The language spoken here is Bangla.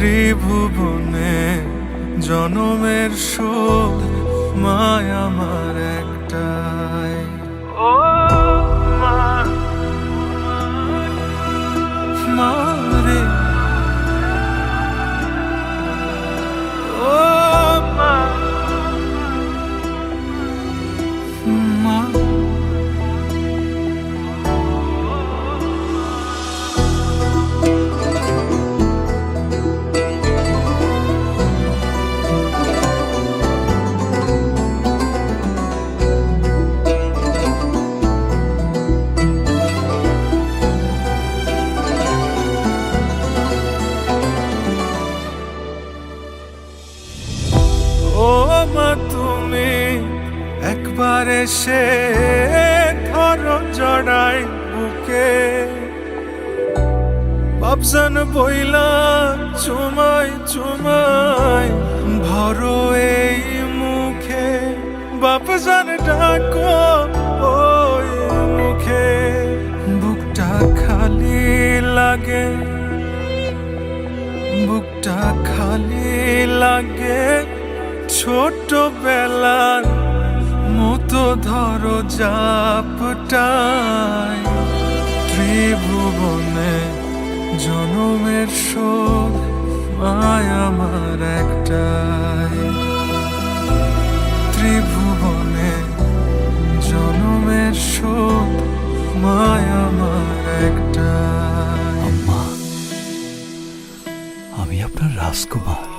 ত্রিভুবনে জনমের শোক মায়া আমার ও তুমি একবার এসে ধরো জড়াই বুকে। বাবজান বইলা, চুমাই চুমাই ভরো এই মুখে। বাপজান ডাকো, ওই মুখে। বুকটা খালি লাগে, বুকটা খালি লাগে। ছোট বেলার মতো ধরো জাপটাই। ত্রিভুবনে জনমের শোক মায় আমার একটাই। ত্রিভুবনে জনমের শোক মায় আমার একটাই। আমি আপনার রাজকুমার।